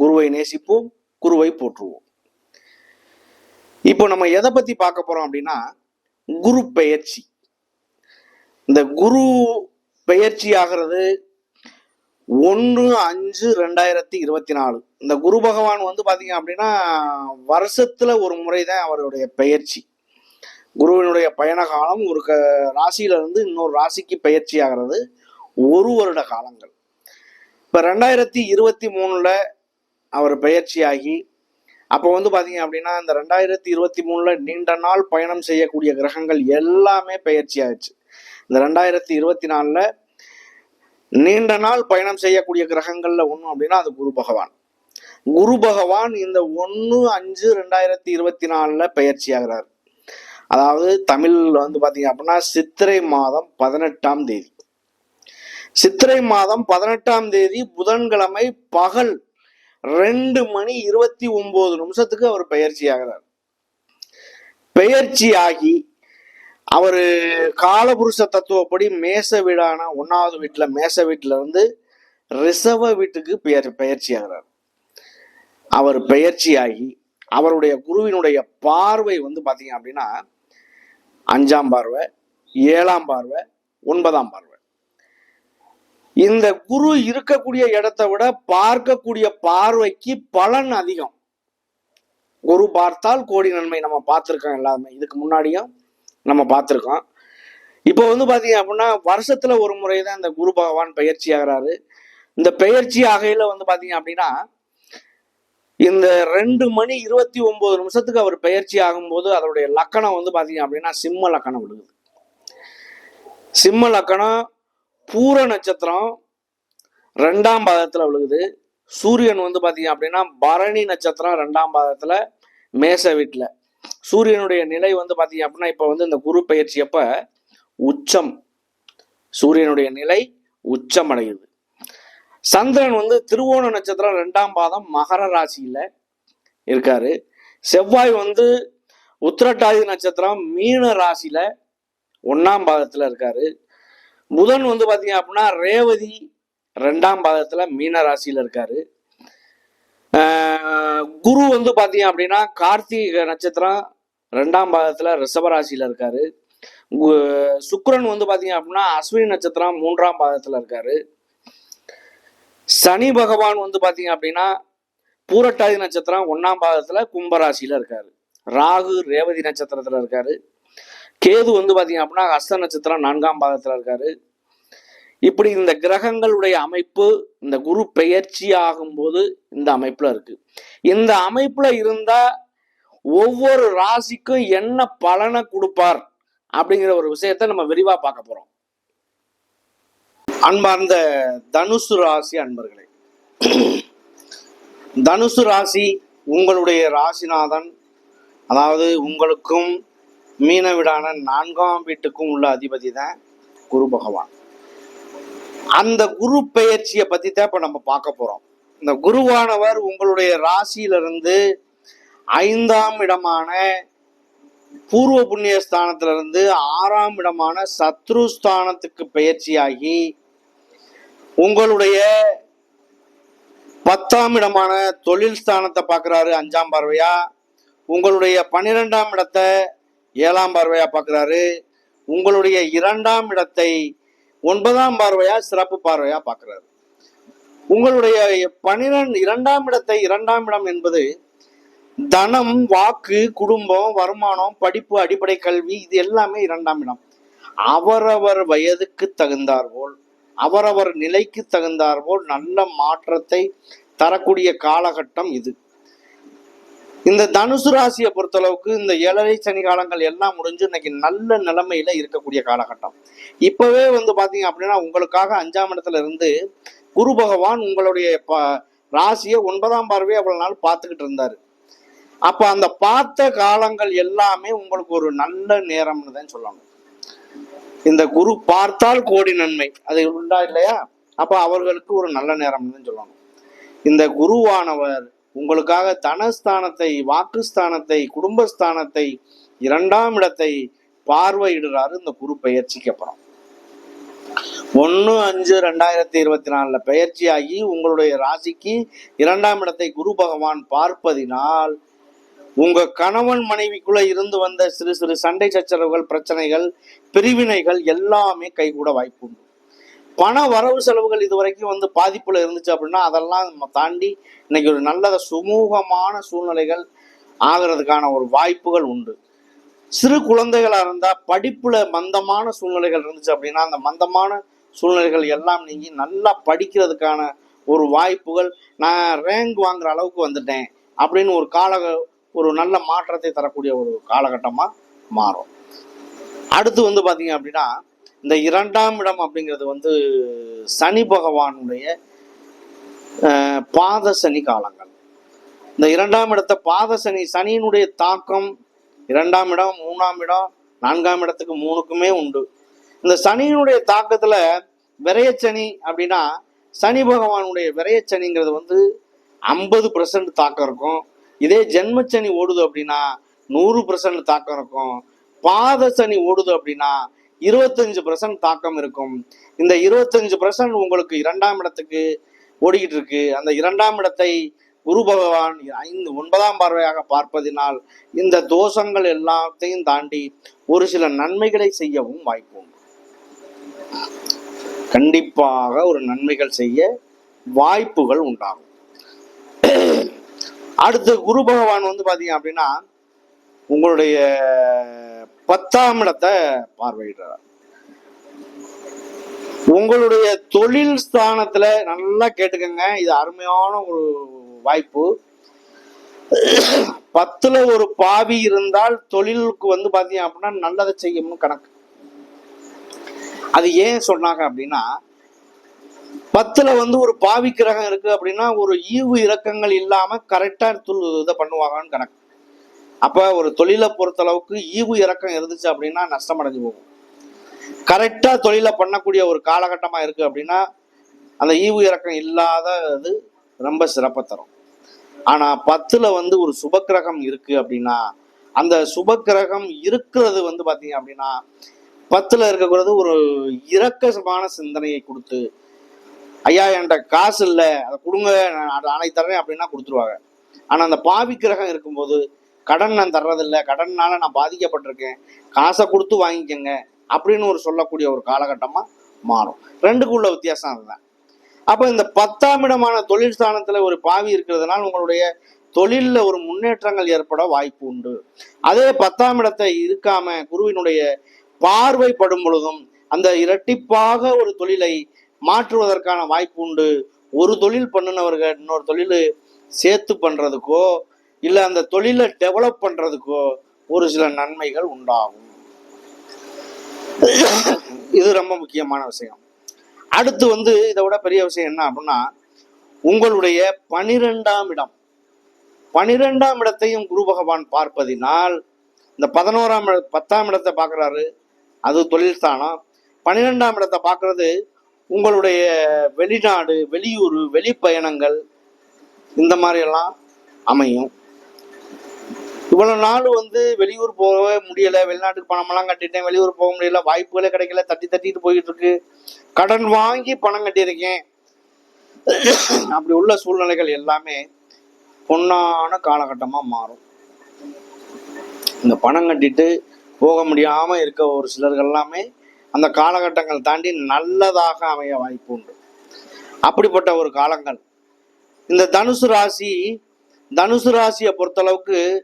குருவை நேசிப்போம் குருவை போற்றுவோம். இப்போ நம்ம எதை பத்தி பார்க்க போறோம் அப்படின்னா குரு பெயர்ச்சி. இந்த குரு பெயர்ச்சி ஆகிறது ஒன்று அஞ்சு ரெண்டாயிரத்தி இருபத்தி நாலு. இந்த குரு பகவான் வந்து பாத்தீங்க அப்படின்னா வருஷத்துல ஒரு முறை தான் அவருடைய பெயர்ச்சி. குருவினுடைய பயண காலம் ஒரு க ராசியில இருந்து இன்னொரு ராசிக்கு பயிற்சி ஆகிறது ஒரு வருட காலங்கள். இப்ப ரெண்டாயிரத்தி இருபத்தி மூணுல அவர் பெயர்ச்சியாகி அப்போ வந்து பார்த்தீங்க அப்படின்னா இந்த ரெண்டாயிரத்தி இருபத்தி மூணில் நீண்ட நாள் பயணம் செய்யக்கூடிய கிரகங்கள் எல்லாமே பெயர்ச்சி ஆயிடுச்சு இந்த ரெண்டாயிரத்தி இருபத்தி நாலில் நீண்ட நாள் பயணம் செய்யக்கூடிய கிரகங்களில் ஒன்று அப்படின்னா அது குரு பகவான். குரு பகவான் இந்த ஒன்று அஞ்சு ரெண்டாயிரத்தி இருபத்தி நாலில் பெயர்ச்சி ஆகிறார் அதாவது தமிழில் வந்து பார்த்தீங்க அப்படின்னா சித்திரை மாதம் பதினெட்டாம் தேதி. சித்திரை மாதம் பதினெட்டாம் தேதி புதன்கிழமை பகல் ரெண்டு மணி இருபத்தி ஒன்பது நிமிஷத்துக்கு அவர் பெயர்ச்சி ஆகிறார் பெயர்ச்சி ஆகி அவரு காலபுருஷ தத்துவப்படி மேச வீடான ஒன்னாவது வீட்டுல மேச வீட்டுல இருந்து ரிசவ வீட்டுக்கு பெயர் பெயர்ச்சி ஆகிறார் அவர் பெயர்ச்சி ஆகி அவருடைய குருவினுடைய பார்வை வந்து பாத்தீங்க அப்படின்னா அஞ்சாம் பார்வை ஏழாம் பார்வை ஒன்பதாம் பார்வை. இந்த குரு இருக்கக்கூடிய இடத்தை விட பார்க்கக்கூடிய பார்வைக்கு பலன் அதிகம். குரு பார்த்தால் கோடி நன்மை நம்ம பார்த்துருக்கோம் எல்லாருமே. இதுக்கு முன்னாடியும் நம்ம பார்த்துருக்கோம். இப்போ வந்து பார்த்தீங்க அப்படின்னா வருஷத்துல ஒரு முறை தான் இந்த குரு பகவான் பயிற்சி ஆகிறாரு. இந்த பெயர்ச்சி ஆகையில வந்து பாத்தீங்க அப்படின்னா இந்த ரெண்டு மணி இருபத்தி ஒன்பது நிமிஷத்துக்கு அவர் பெயர்ச்சி ஆகும்போது அதனுடைய லக்கணம் வந்து பாத்தீங்க அப்படின்னா சிம்ம லக்கணம் விடுது. சிம்ம லக்கணம் பூர நட்சத்திரம் ரெண்டாம் பாதத்துல விழுகுது. சூரியன் வந்து பாத்தீங்க அப்படின்னா பரணி நட்சத்திரம் ரெண்டாம் பாதத்துல மேச வீட்டுல. சூரியனுடைய நிலை வந்து பாத்தீங்க அப்படின்னா இப்ப வந்து இந்த குரு பயிற்சி அப்ப உச்சம். சூரியனுடைய நிலை உச்சம் அடையுது. சந்திரன் வந்து திருவோண நட்சத்திரம் ரெண்டாம் பாதம் மகர ராசியில இருக்காரு. செவ்வாய் வந்து உத்திரட்டாதி நட்சத்திரம் மீன ராசியில ஒன்னாம் பாதத்துல இருக்காரு. புதன் வந்து பாத்தீங்க அப்படின்னா ரேவதி ரெண்டாம் பாதத்துல மீன ராசியில இருக்காரு. குரு வந்து பாத்தீங்க அப்படின்னா கார்த்திகை நட்சத்திரம் ரெண்டாம் பாதத்துல ரிஷபராசியில இருக்காரு. சுக்கரன் வந்து பாத்தீங்க அப்படின்னா அஸ்வினி நட்சத்திரம் மூன்றாம் பாதத்துல இருக்காரு. சனி பகவான் வந்து பாத்தீங்க அப்படின்னா பூரட்டாதி நட்சத்திரம் ஒன்னாம் பாதத்துல கும்பராசியில இருக்காரு. ராகு ரேவதி நட்சத்திரத்துல இருக்காரு. கேது வந்து பார்த்தீங்க அப்படின்னா ஹஸ்த நட்சத்திரம் நான்காம் பாதத்தில் இருக்காரு. இப்படி இந்த கிரகங்களுடைய அமைப்பு இந்த குரு பெயர்ச்சி ஆகும்போது இந்த அமைப்புல இருக்கு. இந்த அமைப்புல இருந்தா ஒவ்வொரு ராசிக்கும் என்ன பலனை கொடுப்பார் அப்படிங்கிற ஒரு விஷயத்த நம்ம விரிவா பார்க்க போறோம். அன்பார்ந்த தனுசு ராசி அன்பர்களே தனுசு ராசி உங்களுடைய ராசிநாதன் அதாவது உங்களுக்கும் மீன வீடான நான்காம் வீட்டுக்கும் உள்ள அதிபதி தான் குரு பகவான். அந்த குரு பெயர்ச்சியை பத்தி தான் இப்ப நம்ம பார்க்க போறோம். இந்த குருவானவர் உங்களுடைய ராசியிலிருந்து ஐந்தாம் இடமான பூர்வ புண்ணிய ஸ்தானத்துல இருந்து ஆறாம் இடமான சத்ரு ஸ்தானத்துக்கு பெயர்ச்சியாகி உங்களுடைய பத்தாம் இடமான தொழில் ஸ்தானத்தை பார்க்குறாரு அஞ்சாம் பார்வையா. உங்களுடைய பன்னிரெண்டாம் இடத்தை ஏழாம் பார்வையா பார்க்குறாரு உங்களுடைய இரண்டாம் இடத்தை ஒன்பதாம் பார்வையா சிறப்பு பார்வையா பார்க்குறாரு உங்களுடைய பனிரெண்டு இரண்டாம் இடத்தை இரண்டாம் இடம் என்பது தனம் வாக்கு குடும்பம் வருமானம் படிப்பு அடிப்படை கல்வி இது எல்லாமே இரண்டாம் இடம். அவரவர் வயதுக்கு தகுந்தார்போல் அவரவர் நிலைக்கு தகுந்தார்போல் நல்ல மாற்றத்தை தரக்கூடிய காலகட்டம் இது. இந்த தனுசு ராசியை பொறுத்தளவுக்கு இந்த ஏழரை சனி காலங்கள் எல்லாம் முடிஞ்சு இன்னைக்கு நல்ல நிலைமையில இருக்கக்கூடிய காலகட்டம். இப்பவே வந்து பாத்தீங்க அப்படின்னா உங்களுக்காக அஞ்சாம் இடத்துல இருந்து குரு பகவான் உங்களுடைய ராசியை ஒன்பதாம் பார்வையை அவ்வளவு நாள் பார்த்துக்கிட்டு இருந்தாரு. அப்ப அந்த பார்த்த காலங்கள் எல்லாமே உங்களுக்கு ஒரு நல்ல நேரம்னு தான் சொல்லணும். இந்த குரு பார்த்தால் கோடி நன்மை அது உண்டா இல்லையா? அப்ப அவர்களுக்கு ஒரு நல்ல நேரம்னு தான் சொல்லணும். இந்த குருவானவர் உங்களுக்காக தனஸ்தானத்தை வாக்குஸ்தானத்தை குடும்பஸ்தானத்தை இரண்டாம் இடத்தை பார்வையிடுறாரு இந்த குரு பயிற்சிக்கு அப்புறம். ஒன்று அஞ்சு ரெண்டாயிரத்தி இருபத்தி நாலுல பயிற்சியாகி உங்களுடைய ராசிக்கு இரண்டாம் இடத்தை குரு பகவான் பார்ப்பதினால் உங்க கணவன் மனைவிக்குள்ள இருந்து வந்த சிறு சிறு சண்டை சச்சரவுகள் பிரச்சனைகள் பிரிவினைகள் எல்லாமே கைகூட வாய்ப்பு உண்டு. பண வரவு செலவுகள் இது வரைக்கும் வந்து பாதிப்புல இருந்துச்சு அப்படின்னா அதெல்லாம் நம்ம தாண்டி இன்னைக்கு ஒரு நல்ல சுமூகமான சூழ்நிலைகள் ஆகிறதுக்கான ஒரு வாய்ப்புகள் உண்டு. சிறு குழந்தைகளா இருந்தா படிப்புல மந்தமான சூழ்நிலைகள் இருந்துச்சு அப்படின்னா அந்த மந்தமான சூழ்நிலைகள் எல்லாம் நீங்கி நல்லா படிக்கிறதுக்கான ஒரு வாய்ப்புகள் நான் ரேங்க் வாங்குற அளவுக்கு வந்துட்டேன் அப்படின்னு ஒரு கால ஒரு நல்ல மாற்றத்தை தரக்கூடிய ஒரு காலகட்டமா மாறும். அடுத்து வந்து பாத்தீங்க அப்படின்னா இந்த இரண்டாம் இடம் அப்படிங்கிறது வந்து சனி பகவானுடைய பாத சனி காலங்கள். இந்த இரண்டாம் இடத்தை பாத சனி சனியினுடைய தாக்கம் இரண்டாம் இடம் மூணாம் இடம் நான்காம் இடத்துக்கு மூணுக்குமே உண்டு. இந்த சனியினுடைய தாக்கத்துல விரயச்சனி அப்படின்னா சனி பகவானுடைய விரயச்சனிங்கிறது வந்து ஐம்பது பர்சன்ட் தாக்கம் இருக்கும். இதே ஜென்மச்சனி ஓடுது அப்படின்னா நூறு பர்சன்ட் தாக்கம் இருக்கும். பாத சனி ஓடுது அப்படின்னா இருபத்தஞ்சு பர்சன்ட் தாக்கம் இருக்கும். இந்த இருபத்தஞ்சு பர்சன்ட் உங்களுக்கு இரண்டாம் இடத்துக்கு ஓடிக்கிட்டு இருக்கு அந்த இரண்டாம் இடத்தை குரு பகவான் ஐந்து ஒன்பதாம் பார்வையாக பார்ப்பதினால் இந்த தோஷங்கள் எல்லாத்தையும் தாண்டி ஒரு சில நன்மைகளை செய்யவும் வாய்ப்பு உண்டு. கண்டிப்பாக ஒரு நன்மைகள் செய்ய வாய்ப்புகள் உண்டாகும். அடுத்து குரு பகவான் வந்து பாத்தீங்க அப்படின்னா உங்களுடைய பத்தாம் இடத்தை பார்வையிடுறார். உங்களுடைய தொழில் ஸ்தானத்துல நல்லா கேட்டுக்கங்க இது அருமையான ஒரு வாய்ப்பு. பத்துல ஒரு பாவி இருந்தால் தொழிலுக்கு வந்து பாத்தீங்க அப்படின்னா நல்லதை செய்யணும்னு கணக்கு. அது ஏன் சொன்னாங்க அப்படின்னா பத்துல வந்து ஒரு பாவி கிரகம் இருக்கு அப்படின்னா ஒரு ஈவு இறக்கங்கள் இல்லாம கரெக்டா இதை பண்ணுவாங்கன்னு கணக்கு. அப்போ ஒரு தொழிலை பொறுத்த அளவுக்கு ஈவு இறக்கம் இருந்துச்சு அப்படின்னா நஷ்டம் அடைஞ்சு போகும். கரெக்டாக தொழிலை பண்ணக்கூடிய ஒரு காலகட்டமாக இருக்குது அப்படின்னா அந்த ஈவு இறக்கம் இல்லாத அது ரொம்ப சிறப்பை தரும். ஆனால் பத்தில் வந்து ஒரு சுபக்கிரகம் இருக்குது அப்படின்னா அந்த சுபக்கிரகம் இருக்கிறது வந்து பார்த்தீங்க அப்படின்னா பத்தில் இருக்கக்கூடாது ஒரு இரக்கமான சிந்தனையை கொடுத்து ஐயா என்கிட்ட காசு இல்லை அதை கொடுங்க நான் தரேன் அப்படின்னா கொடுத்துருவாங்க. ஆனால் அந்த பாவி கிரகம் இருக்கும்போது கடன் நான் தர்றதில்லை கடன்னால நான் பாதிக்கப்பட்டிருக்கேன் காசை கொடுத்து வாங்கிக்கங்க அப்படின்னு ஒரு சொல்லக்கூடிய ஒரு காலகட்டமாக மாறும். ரெண்டுக்கும் உள்ள வித்தியாசம் அதுதான். அப்போ இந்த பத்தாம் இடமான தொழில் ஸ்தானத்தில் ஒரு பாவி இருக்கிறதுனால உங்களுடைய தொழிலில் ஒரு முன்னேற்றங்கள் ஏற்பட வாய்ப்பு உண்டு. அதே பத்தாம் இடத்தை இருக்காம குருவினுடைய பார்வைப்படும் பொழுதும் அந்த இரட்டிப்பாக ஒரு தொழிலை மாற்றுவதற்கான வாய்ப்பு உண்டு. ஒரு தொழில் பண்ணினவர்கள் இன்னொரு தொழில் சேர்த்து பண்ணுறதுக்கோ இல்லை அந்த தொழிலை டெவலப் பண்ணுறதுக்கோ ஒரு சில நன்மைகள் உண்டாகும். இது ரொம்ப முக்கியமான விஷயம். அடுத்து வந்து இதை விட பெரிய விஷயம் என்ன அப்படின்னா உங்களுடைய பனிரெண்டாம் இடம். பனிரெண்டாம் இடத்தையும் குரு பகவான் பார்ப்பதினால் இந்த பதினோராம் இட பத்தாம் இடத்தை பார்க்குறாரு அது தொழில் ஸ்தானம் பன்னிரெண்டாம் இடத்தை பார்க்கறது உங்களுடைய வெளிநாடு வெளியூர் வெளிப்பயணங்கள் இந்த மாதிரியெல்லாம் அமையும். இவ்வளவு நாள் வந்து வெளியூர் போகவே முடியல. வெளிநாட்டுக்கு பணமெல்லாம் கட்டிட்டேன். வெளியூர் போக முடியல. வாய்ப்புகளே கிடைக்கல. தட்டி தட்டிட்டு போயிட்டு இருக்கு. கடன் வாங்கி பணம் கட்டியிருக்கேன். அப்படி உள்ள சூழ்நிலைகள் எல்லாமே பொன்னான காலகட்டமா மாறும். இந்த பணம் கட்டிட்டு போக முடியாம இருக்க ஒரு சிலர்கள் எல்லாமே அந்த காலகட்டங்கள் தாண்டி நல்லதாக அமைய வாய்ப்பு உண்டு. அப்படிப்பட்ட ஒரு காலங்கள். இந்த தனுசு ராசி தனுசு ராசியை பொறுத்தளவுக்கு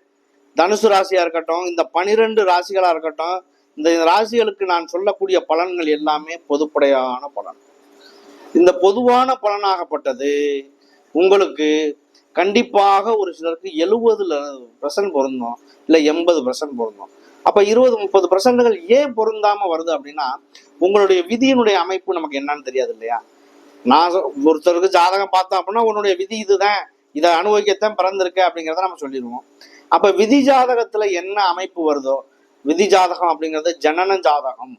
தனுசு ராசியா இருக்கட்டும் இந்த பனிரெண்டு ராசிகளா இருக்கட்டும் இந்த ராசிகளுக்கு நான் சொல்லக்கூடிய பலன்கள் எல்லாமே பொதுப்படையான பலன். இந்த பொதுவான பலனாகப்பட்டது உங்களுக்கு கண்டிப்பாக ஒரு சிலருக்கு எழுபதுல பர்சன்ட் பொருந்தும் இல்லை எண்பது பர்சன்ட் பொருந்தும். அப்ப இருபது முப்பது பர்சன்ட்கள் ஏன் பொருந்தாம வருது அப்படின்னா உங்களுடைய விதியினுடைய அமைப்பு நமக்கு என்னன்னு தெரியாது இல்லையா? நான் ஒருத்தருக்கு ஜாதகம் பார்த்தோம் அப்படின்னா உன்னுடைய விதி இதுதான் இதை அனுபவிக்கத்தான் பிறந்திருக்கு அப்படிங்கிறத நம்ம சொல்லிடுவோம். அப்ப விதி ஜாதகத்துல என்ன அமைப்பு வருதோ விதி ஜாதகம் அப்படிங்கிறது ஜனன ஜாதகம்.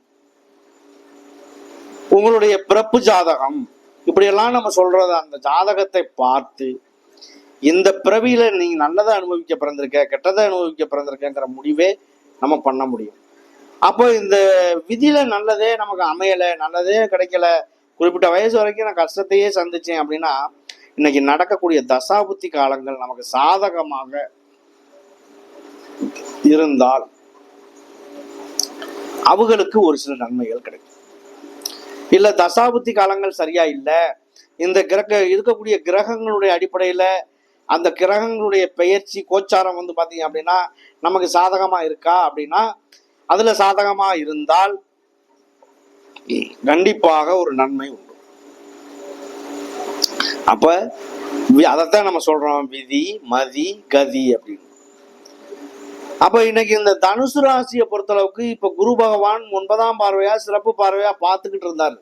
உங்களுடைய பிறப்பு ஜாதகம். இப்படியெல்லாம் நம்ம சொல்றது அந்த ஜாதகத்தை பார்த்து இந்த பிறவியில நீங்க நல்லதை அனுபவிக்க பிறந்திருக்க கெட்டதை அனுபவிக்க பிறந்திருக்கங்கிற முடிவே நம்ம பண்ண முடியும். அப்போ இந்த விதியில நல்லதே நமக்கு அமையல நல்லதே கிடைக்கல குறிப்பிட்ட வயசு வரைக்கும் நான் கஷ்டத்தையே சந்திச்சேன் அப்படின்னா இன்னைக்கு நடக்கக்கூடிய தசாபுத்தி காலங்கள் நமக்கு சாதகமாக இருந்தால் அவங்களுக்கு ஒரு சில நன்மைகள் கிடைக்கும். இல்ல தசாபுத்தி காலங்கள் சரியா இல்லை. இந்த கிரக இருக்கக்கூடிய கிரகங்களுடைய அடிப்படையில அந்த கிரகங்களுடைய பெயர்ச்சி கோச்சாரம் வந்து பாத்தீங்க அப்படின்னா நமக்கு சாதகமா இருக்கா அப்படின்னா அதுல சாதகமா இருந்தால் கண்டிப்பாக ஒரு நன்மை உண்டு. அப்ப அதைத்தான் நம்ம சொல்றோம் விதி மதி கதி அப்படின்னு. அப்ப இன்னைக்கு இந்த தனுசு ராசியை பொறுத்தளவுக்கு இப்ப குரு பகவான் ஒன்பதாம் பார்வையா சிறப்பு பார்வையா பார்த்துக்கிட்டு இருந்தாரு.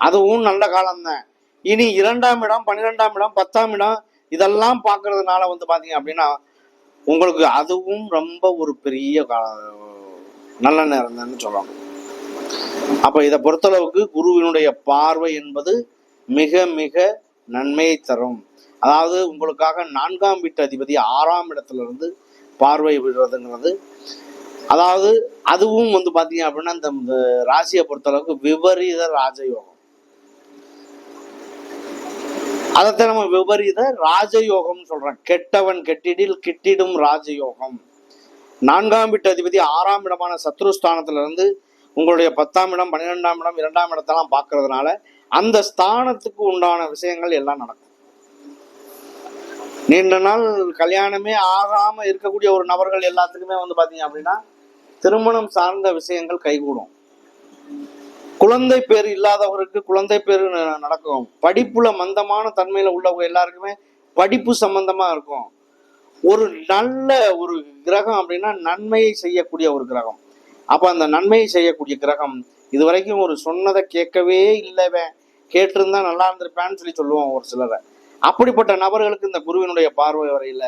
அதுவும் நல்ல காலம்தான். இனி இரண்டாம் இடம் பன்னிரெண்டாம் இடம் பத்தாம் இடம் இதெல்லாம் பார்க்கறதுனால வந்து பாத்தீங்க அப்படின்னா உங்களுக்கு அதுவும் ரொம்ப ஒரு பெரிய கால- நல்ல நேரம் தான் சொல்லலாம் அப்ப இதை பொறுத்தளவுக்கு குருவினுடைய பார்வை என்பது மிக மிக நன்மையை தரும். அதாவது உங்களுக்காக நான்காம் வீட்டு அதிபதி ஆறாம் இடத்துல இருந்து பார்வை விடுறதுங்கிறது அதாவது அதுவும் வந்து பார்த்தீங்க அப்படின்னா இந்த ராசியை பொறுத்தளவுக்கு விபரீத ராஜயோகம். அதைத்தான் நம்ம விபரீத ராஜயோகம்னு சொல்றோம். கெட்டவன் கெட்டிடில் கிட்டிடும் ராஜயோகம். நான்காம் வீட்டு அதிபதி ஆறாம் இடமான சத்ருஸ்தானத்துல இருந்து உங்களுடைய பத்தாம் இடம் பன்னிரெண்டாம் இடம் இரண்டாம் இடத்தெல்லாம் பார்க்கறதுனால அந்த ஸ்தானத்துக்கு உண்டான விஷயங்கள் எல்லாம் நடக்கும். நீண்ட நாள் கல்யாணமே ஆகாம இருக்கக்கூடிய ஒரு நபர்கள் எல்லாத்துக்குமே வந்து பாத்தீங்க அப்படின்னா திருமணம் சார்ந்த விஷயங்கள் கைகூடும். குழந்தை பேர் இல்லாதவருக்கு குழந்தை பேர் நடக்கும். படிப்புல மந்தமான தன்மையில உள்ளவங்க எல்லாருக்குமே படிப்பு சம்பந்தமா இருக்கும். ஒரு நல்ல ஒரு கிரகம் அப்படின்னா நன்மையை செய்யக்கூடிய ஒரு கிரகம். அப்ப அந்த நன்மையை செய்யக்கூடிய கிரகம் இது வரைக்கும் ஒரு சொன்னதை கேட்கவே இல்லைவேன் கேட்டிருந்தா நல்லா இருந்திருப்பேன்னு சொல்லி சொல்லுவோம் ஒரு சிலரை. அப்படிப்பட்ட நபர்களுக்கு இந்த குருவினுடைய பார்வை வரையில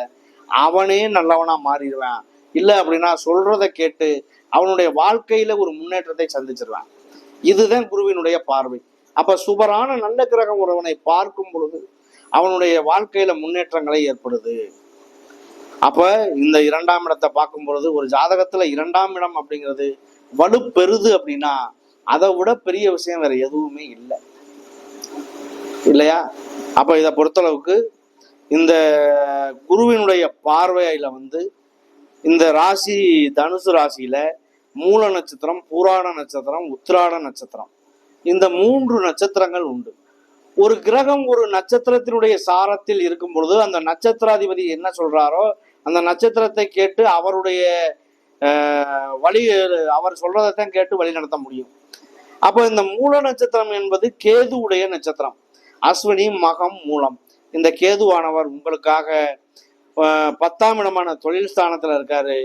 அவனே நல்லவனா மாறிடுவான். இல்ல அப்படின்னா சொல்றதை கேட்டு அவனுடைய வாழ்க்கையில ஒரு முன்னேற்றத்தை சந்திச்சிருவான். இதுதான் குருவினுடைய பார்வை. அப்ப சுபரான நல்ல கிரகம் ஒருவனை பார்க்கும் பொழுது அவனுடைய வாழ்க்கையில முன்னேற்றங்களை ஏற்படுது. அப்ப இந்த இரண்டாம் இடத்தை பார்க்கும் பொழுது ஒரு ஜாதகத்துல இரண்டாம் இடம் அப்படிங்கிறது வலு பெறுது அப்படின்னா அதை விட பெரிய விஷயம் வேற எதுவுமே இல்லை. இல்லையா? அப்போ இதை பொறுத்தளவுக்கு இந்த குருவினுடைய பார்வையில வந்து இந்த ராசி தனுசு ராசியில மூல நட்சத்திரம் பூராட நட்சத்திரம் உத்திராட நட்சத்திரம். இந்த மூன்று நட்சத்திரங்கள் உண்டு. ஒரு கிரகம் ஒரு நட்சத்திரத்தினுடைய சாரத்தில் இருக்கும் பொழுது அந்த நட்சத்திராதிபதி என்ன சொல்றாரோ அந்த நட்சத்திரத்தை கேட்டு அவருடைய வழி அவர் சொல்றதைத்தான் கேட்டு வழி நடத்த முடியும். அப்போ இந்த மூல நட்சத்திரம் என்பது கேதுவுடைய நட்சத்திரம். அஸ்வினி மகம் மூலம். இந்த கேதுவானவர் உங்களுக்காக பத்தாம் இடமான தொழில் ஸ்தானத்துல இருக்காரு.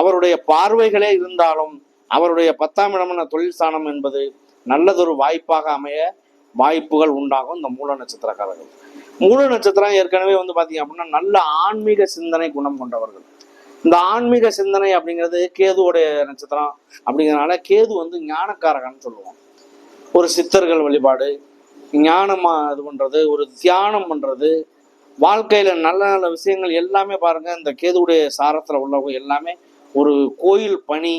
அவருடைய பார்வைகளே இருந்தாலும் அவருடைய பத்தாம் இடமான தொழில் ஸ்தானம் என்பது நல்லதொரு வாய்ப்பாக அமைய வாய்ப்புகள் உண்டாகும் இந்த மூல நட்சத்திரக்காரர்கள். மூல நட்சத்திரம் ஏற்கனவே வந்து பாத்தீங்க அப்படின்னா நல்ல ஆன்மீக சிந்தனை குணம் கொண்டவர்கள். இந்த ஆன்மீக சிந்தனை அப்படிங்கிறது கேதுவோடைய நட்சத்திரம் அப்படிங்கிறனால கேது வந்து ஞானக்காரகன்னு சொல்லுவோம். ஒரு சித்தர்கள் வழிபாடு ஞானமா இது பண்றது ஒரு தியானம் பண்றது வாழ்க்கையில நல்ல நல்ல விஷயங்கள் எல்லாமே பாருங்க இந்த கேதுவுடைய சாரத்துல உள்ளவங்க எல்லாமே ஒரு கோயில் பணி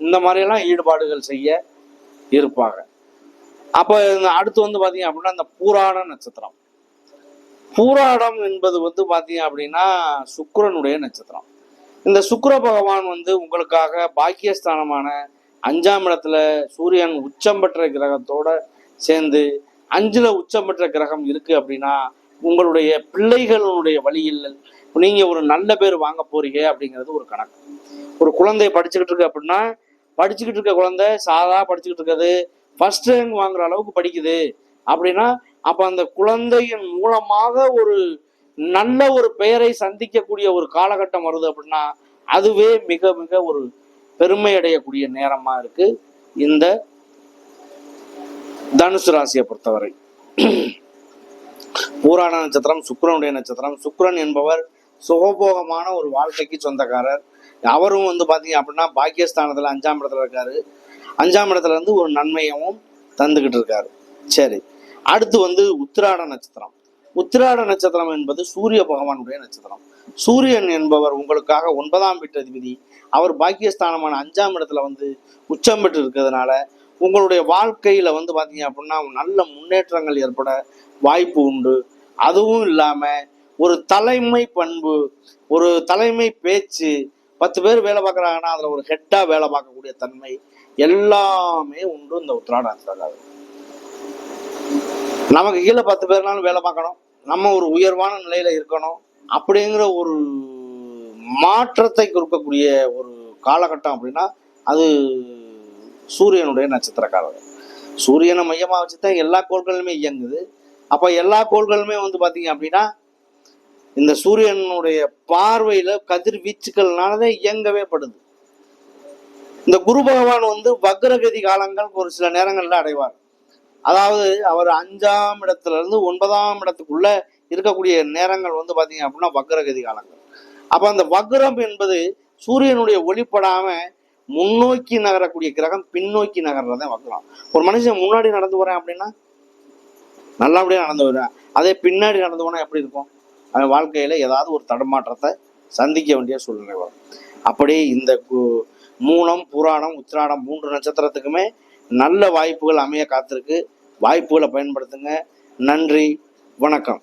இந்த மாதிரியெல்லாம் ஈடுபாடுகள் செய்ய இருப்பாங்க. அப்ப இந்த அடுத்து வந்து பாத்தீங்க அப்படின்னா இந்த பூராட நட்சத்திரம். பூராடம் என்பது வந்து பாத்தீங்க அப்படின்னா சுக்கரனுடைய நட்சத்திரம். இந்த சுக்கர பகவான் வந்து உங்களுக்காக பாக்கியஸ்தானமான அஞ்சாம் இடத்துல சூரியன் உச்சம் பெற்ற கிரகத்தோட சேர்ந்து அஞ்சுல உச்சம் பெற்ற கிரகம் இருக்கு அப்படின்னா உங்களுடைய பிள்ளைகளுடைய வழியில் நீங்க ஒரு நல்ல பேர் வாங்க போறீங்க அப்படிங்கிறது ஒரு கணக்கு. ஒரு குழந்தைய படிச்சுக்கிட்டு இருக்கு அப்படின்னா படிச்சுக்கிட்டு இருக்க குழந்தை சாதா படிச்சுக்கிட்டு இருக்கிறது ஃபர்ஸ்ட் ரேங்க் வாங்குற அளவுக்கு படிக்குது. அப்படின்னா அப்ப அந்த குழந்தையின் மூலமாக ஒரு நல்ல ஒரு பெயரை சந்திக்கக்கூடிய ஒரு காலகட்டம் வருது அப்படின்னா அதுவே மிக மிக ஒரு பெருமை அடையக்கூடிய நேரமா இருக்கு. இந்த தனுசு ராசியை பொறுத்தவரை. பூராட நட்சத்திரம் சுக்கரனுடைய நட்சத்திரம். சுக்கரன் என்பவர் சுகபோகமான ஒரு வாழ்க்கைக்கு சொந்தக்காரர். அவரும் வந்து பார்த்தீங்க அப்படின்னா பாக்கியஸ்தானத்தில் அஞ்சாம் இடத்துல இருக்காரு. அஞ்சாம் இடத்துல இருந்து ஒரு நன்மையவும் தந்துக்கிட்டு இருக்காரு. சரி. அடுத்து வந்து உத்திராட நட்சத்திரம். உத்திராட நட்சத்திரம் என்பது சூரிய பகவானுடைய நட்சத்திரம். சூரியன் என்பவர் உங்களுக்காக ஒன்பதாம் வீட்டு அதிபதி. அவர் பாக்கியஸ்தானமான அஞ்சாம் இடத்துல வந்து உச்சம் பெற்று இருக்கிறதுனால உங்களுடைய வாழ்க்கையில வந்து பார்த்தீங்க அப்படின்னா நல்ல முன்னேற்றங்கள் ஏற்பட வாய்ப்பு உண்டு. அதுவும் இல்லாம ஒரு தலைமை பண்பு ஒரு தலைமை பேச்சு பத்து பேர் வேலை பார்க்குறாங்கன்னா அதில் ஒரு ஹெட்டா வேலை பார்க்கக்கூடிய தன்மை எல்லாமே உண்டு இந்த உத்திராட நமக்கு கீழே பத்து பேர்னாலும் வேலை பார்க்கணும் நம்ம ஒரு உயர்வான நிலையில இருக்கணும். அப்படிங்கிற ஒரு மாற்றத்தை கொடுக்கக்கூடிய ஒரு காலகட்டம் அப்படின்னா அது சூரியனுடைய நட்சத்திர சூரியனை மையமாக வச்சு தான் எல்லா கோள்களுமே இயங்குது. அப்போ எல்லா கோள்களுமே வந்து பார்த்தீங்க அப்படின்னா இந்த சூரியனுடைய பார்வையில கதிர் வீச்சுக்கள்னாலதான் இயங்கவே படுது. இந்த குரு பகவான் வந்து வக்ரகதி காலங்கள் ஒரு சில நேரங்கள்ல அடைவார். அதாவது அவர் அஞ்சாம் இடத்துல இருந்து ஒன்பதாம் இடத்துக்குள்ள இருக்கக்கூடிய நேரங்கள் வந்து பார்த்தீங்க அப்படின்னா வக்ரகதி காலங்கள். அப்ப அந்த வக்ரம் என்பது சூரியனுடைய ஒளிப்படாம முன்னோக்கி நகரக்கூடிய கிரகம் பின்னோக்கி நகர்றதை வக்ரம் ஒரு மனுஷன் முன்னாடி நடந்து வரேன் அப்படின்னா நல்லபடியா நடந்து வர்றேன் அதே பின்னாடி நடந்து போனா எப்படி இருக்கும்? அவன் வாழ்க்கையில ஏதாவது ஒரு தடுமாற்றத்தை சந்திக்க வேண்டிய சூழ்நிலை வரும். அப்படி இந்த கு- மூலம் புராணம் உத்திராடம் மூன்று நட்சத்திரத்துக்குமே நல்ல வாய்ப்புகள் அமைய காத்திருக்கு. வாய்ப்புகளை பயன்படுத்துங்க. நன்றி. வணக்கம்.